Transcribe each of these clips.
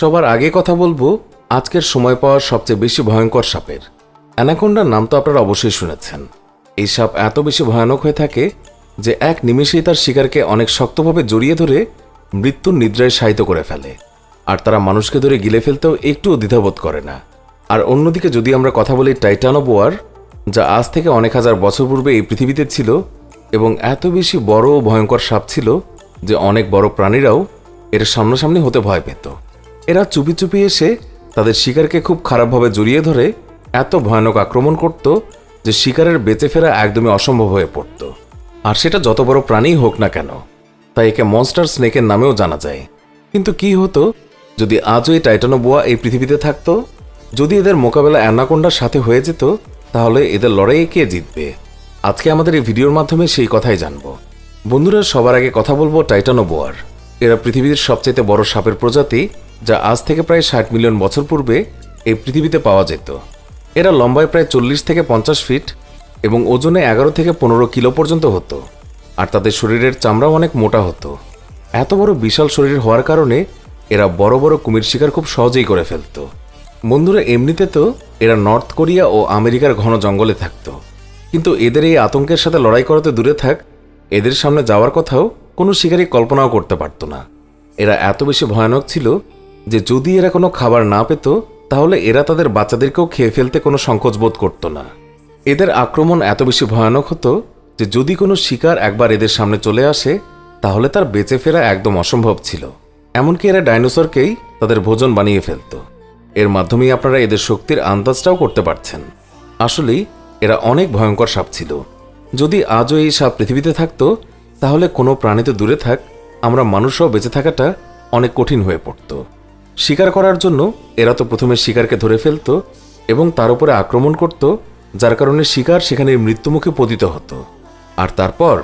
সবার আগে কথা বলব আজকের সময় পাওয়ার সবচেয়ে বেশি ভয়ঙ্কর সাপের। অ্যানাকোন্ডার নাম তো আপনারা অবশ্যই শুনেছেন। এই সাপ এত বেশি ভয়ানক হয়ে থাকে যে এক নিমেষেই তার শিকারকে অনেক শক্তভাবে জড়িয়ে ধরে মৃত্যুর নিদ্রায় শায়িত করে ফেলে। আর তারা মানুষকে ধরে গিলে ফেলতেও একটুও দ্বিধাবোধ করে না। আর অন্যদিকে যদি আমরা কথা বলি টাইটানো বোয়ার, যা আজ থেকে অনেক হাজার বছর পূর্বে এই পৃথিবীতে ছিল এবং এত বেশি বড় ও ভয়ঙ্কর সাপ ছিল যে অনেক বড় প্রাণীরাও এর সামনাসামনি হতে ভয় পেত। এরা চুপি চুপি এসে তাদের শিকারকে খুব খারাপভাবে জড়িয়ে ধরে এত ভয়ানক আক্রমণ করত যে শিকারের বেঁচে ফেরা একদমই অসম্ভব হয়ে পড়ত। আর সেটা যত বড় প্রাণীই হোক না কেন, তাই একে মনস্টার স্নেকের নামেও জানা যায়। কিন্তু কি হতো যদি আজও এই টাইটানো বোয়া এই পৃথিবীতে থাকতো? যদি এদের মোকাবেলা অ্যানাকোন্ডার সাথে হয়ে যেত, তাহলে এদের লড়াইয়ে কে জিতবে? আজকে আমাদের এই ভিডিওর মাধ্যমে সেই কথাই জানব। বন্ধুরা, সবার আগে কথা বলব টাইটানো বোয়ার এরা পৃথিবীর সবচেয়ে বড় সাপের প্রজাতি যা আজ থেকে প্রায় ষাট মিলিয়ন বছর পূর্বে এই পৃথিবীতে পাওয়া যেত। এরা লম্বায় প্রায় চল্লিশ থেকে পঞ্চাশ ফিট এবং ওজনে এগারো থেকে পনেরো কিলো পর্যন্ত হতো। আর তাদের শরীরের চামড়াও অনেক মোটা হতো। এত বড় বিশাল শরীর হওয়ার কারণে এরা বড় বড় কুমির শিকার খুব সহজেই করে ফেলতো। বন্ধুরা, এমনিতে তো এরা নর্থ কোরিয়া ও আমেরিকার ঘন জঙ্গলে থাকত। কিন্তু এদের এই আতঙ্কের সাথে লড়াই করাতে দূরে থাক, এদের সামনে যাওয়ার কথাও কোনো শিকারী কল্পনাও করতে পারতো না। এরা এত বেশি ভয়ানক ছিল যে যদি এরা কোনো খাবার না পেত, তাহলে এরা তাদের বাচ্চাদেরকেও খেয়ে ফেলতে কোনো সংকোচ বোধ করতো না। এদের আক্রমণ এত বেশি ভয়ানক হতো যে যদি কোনো শিকার একবার এদের সামনে চলে আসে, তাহলে তার বেঁচে ফেরা একদম অসম্ভব ছিল। এমনকি এরা ডাইনোসরকেই তাদের ভোজন বানিয়ে ফেলতো। এর মাধ্যমেই আপনারা এদের শক্তির আন্দাজটাও করতে পারছেন। আসলেই, এরা অনেক ভয়ঙ্কর সাপ ছিল। যদি আজও এই সাপ পৃথিবীতে থাকতো, তাহলে কোনো প্রাণীতে দূরে থাক, আমরা মানুষরাও বেঁচে থাকাটা অনেক কঠিন হয়ে পড়তো। শিকার করার জন্য এরা তো প্রথমে শিকারকে ধরে ফেলতো এবং তার উপরে আক্রমণ করত, যার কারণে শিকার সেখানে মৃত্যুমুখে পতিত হতো। আর তারপর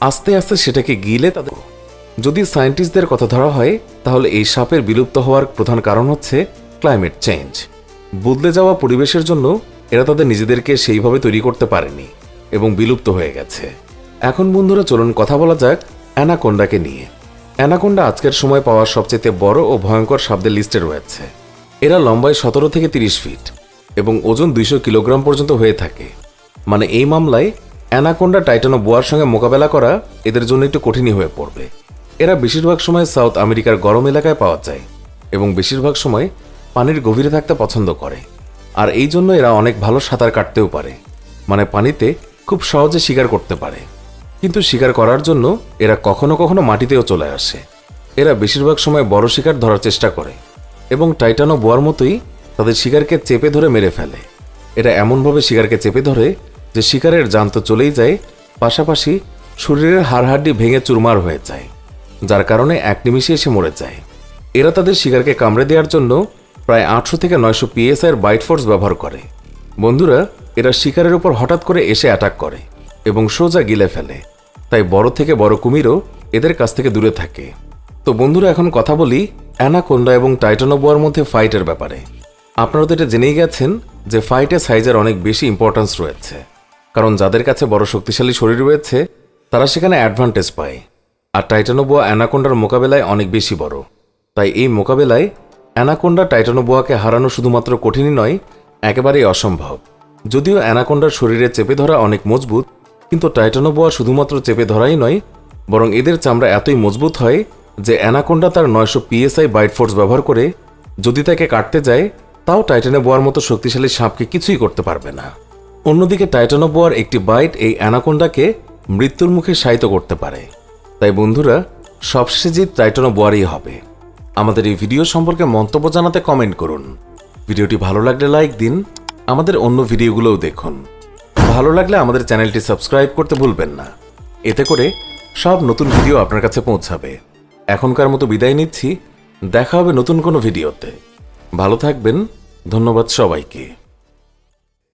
আস্তে আস্তে সেটাকে গিলে তাদের যদি সায়েন্টিস্টদের কথা ধরা হয়, তাহলে এই সাপের বিলুপ্ত হওয়ার প্রধান কারণ হচ্ছে ক্লাইমেট চেঞ্জ। বদলে যাওয়া পরিবেশের জন্য এরা তাদের নিজেদেরকে সেইভাবে তৈরি করতে পারেনি এবং বিলুপ্ত হয়ে গেছে। এখন বন্ধুরা, চলুন কথা বলা যাক অ্যানাকোন্ডাকে নিয়ে। অ্যানাকোন্ডা আজকের সময় পাওয়ার সবচেয়ে বড় ও ভয়ঙ্কর শব্দের লিস্টে রয়েছে। এরা লম্বায় সতেরো থেকে তিরিশ ফিট এবং ওজন দুইশো কিলোগ্রাম পর্যন্ত হয়ে থাকে। মানে এই মামলায় অ্যানাকোন্ডা টাইটানো বোয়ার সঙ্গে মোকাবেলা করা এদের জন্য একটু কঠিনই হয়ে পড়বে। এরা বেশিরভাগ সময় সাউথ আমেরিকার গরম এলাকায় পাওয়া যায় এবং বেশিরভাগ সময় পানির গভীরে থাকতে পছন্দ করে। আর এই জন্য এরা অনেক ভালো সাঁতার কাটতেও পারে। মানে পানিতে খুব সহজে শিকার করতে পারে। কিন্তু শিকার করার জন্য এরা কখনো কখনো মাটিতেও চলে আসে। এরা বেশিরভাগ সময় বড় শিকার ধরার চেষ্টা করে এবং টাইটানো বোয়ার মতোই তাদের শিকারকে চেপে ধরে মেরে ফেলে। এরা এমনভাবে শিকারকে চেপে ধরে যে শিকারের জান তো চলেই যায়, পাশাপাশি শরীরের হাড়হাড্ডি ভেঙে চুরমার হয়ে যায়, যার কারণে এক নিমিষে এসে মরে যায়। এরা তাদের শিকারকে কামড়ে দেওয়ার জন্য প্রায় আটশো থেকে নয়শো পিএসআইয়ের বাইট ফোর্স ব্যবহার করে। বন্ধুরা, এরা শিকারের উপর হঠাৎ করে এসে অ্যাটাক করে এবং সোজা গিলে ফেলে। তাই বড় থেকে বড় কুমিরও এদের কাছ থেকে দূরে থাকে। তো বন্ধুরা, এখন কথা বলি অ্যানাকোন্ডা এবং টাইটানোবোয়ার মধ্যে ফাইটের ব্যাপারে। আপনারা তো এটা জেনেই গেছেন যে ফাইটে সাইজের অনেক বেশি ইম্পর্ট্যান্স রয়েছে। কারণ যাদের কাছে বড় শক্তিশালী শরীর রয়েছে, তারা সেখানে অ্যাডভান্টেজ পায়। আর টাইটানোবোয়া অ্যানাকোন্ডার মোকাবেলায় অনেক বেশি বড়। তাই এই মোকাবেলায় অ্যানাকোন্ডা টাইটানোবোয়াকে হারানো শুধুমাত্র কঠিনই নয়, একেবারেই অসম্ভব। যদিও অ্যানাকোন্ডার শরীরে চেপে ধরা অনেক মজবুত কিন্তু টাইটানোবোয়া শুধুমাত্র চেপে ধরাই নয়, বরং এদের চামড়া এতই মজবুত হয় যে অ্যানাকোন্ডা তার নয়শো পিএসআই বাইট ফোর্স ব্যবহার করে যদি তাকে কাটতে যায়, তাও টাইটানো বোয়ার মতো শক্তিশালী সাপকে কিছুই করতে পারবে না। অন্যদিকে টাইটানো বোয়ার একটি বাইট এই অ্যানাকোন্ডাকে মৃত্যুর মুখে শায়িত করতে পারে। তাই বন্ধুরা, সবশেষে জিত টাইটানো বোয়ারই হবে। আমাদের এই ভিডিও সম্পর্কে মন্তব্য জানাতে কমেন্ট করুন। ভিডিওটি ভালো লাগলে লাইক দিন, আমাদের অন্য ভিডিওগুলোও দেখুন। ভালো লাগলে আমাদের চ্যানেলটি সাবস্ক্রাইব করতে ভুলবেন না। এতে করে সব নতুন ভিডিও আপনার কাছে পৌঁছাবে। এখনকার মতো বিদায় নিচ্ছি। দেখা হবে নতুন কোনো ভিডিওতে। ভালো থাকবেন। ধন্যবাদ সবাইকে।